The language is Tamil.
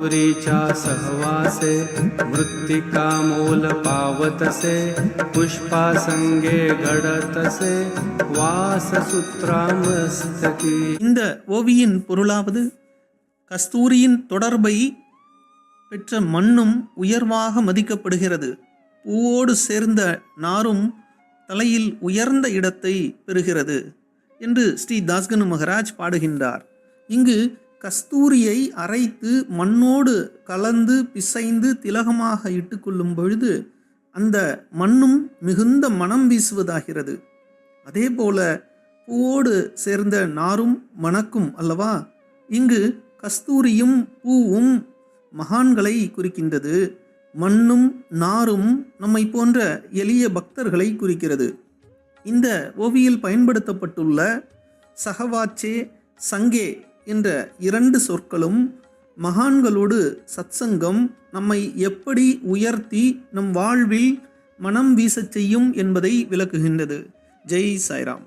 पुरीच्या सहवासे मृत्तिकामूल पावतसे पुष्पासंगे घडतसे वाससूत्रामस्तकी இந்த ஓவியின் பொருளாவது கஸ்தூரியின் தொடர்பை பெற்ற மண்ணும் உயர்வாக மதிக்கப்படுகிறது பூவோடு சேர்ந்த நாரும் தலையில் உயர்ந்த இடத்தை பெறுகிறது என்று ஸ்ரீ தாஸ்கனு மகராஜ் பாடுகின்றார் இங்கு கஸ்தூரியை அரைத்து மண்ணோடு கலந்து பிசைந்து திலகமாக இட்டுக்கொள்ளும் பொழுது அந்த மண்ணும் மிகுந்த மனம் வீசுவதாகிறது. அதே போல பூவோடு சேர்ந்த நாரும் மணக்கும் அல்லவா? இங்கு கஸ்தூரியும் பூவும் மகான்களை குறிக்கின்றது. மண்ணும் நாரும் நம்மை போன்ற எளிய பக்தர்களை குறிக்கிறது. இந்த ஓவியில் பயன்படுத்தப்பட்டுள்ள சகவாச்சே சங்கே என்ற இரண்டு சொற்களும் மகான்களோடு சத்சங்கம் நம்மை எப்படி உயர்த்தி நம் வாழ்வில் மனம் வீசச் செய்யும் என்பதை விளக்குகின்றது. ஜெய் சாய்ராம்.